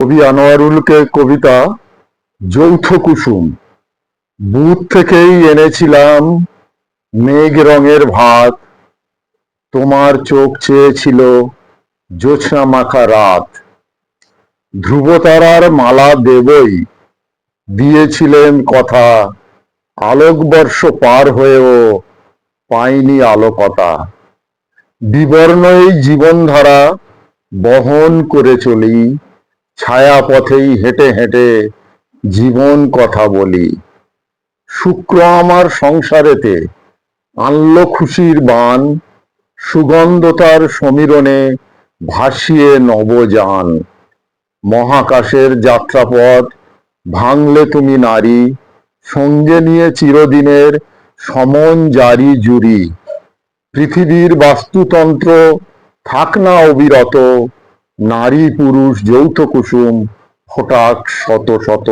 কবি আনোয়ারুলকে কবিতা যৌথ কুসুম। বুথ থেকেই এনেছিলাম মেঘ রঙের ভাত। তোমার চোখ চেয়েছিল জোছনা মাখা রাত। ধ্রুবতারার মালা দেবই দিয়েছিলেন কথা। আলোকবর্ষ পার হয়েও পাইনি আলোকতা। বিবর্ণ এই জীবনধারা বহন করে চলি। ছায়া পথেই হেঁটে হেঁটে জীবন কথা বলি। শুক্র আমার সংসারেতে আনলো খুশির বান সুগন্ধতার সমীরণে ভাসিয়ে নবযান। মহাকাশের যাত্রাপথ, ভাঙলে তুমি নারী, সঙ্গে নিয়ে চিরদিনের সমন জারি জুরি পৃথিবীর বাস্তুতন্ত্র থাক না অবিরত নারী পুরুষ যৌথ কুসুম ফোটাক শত শত।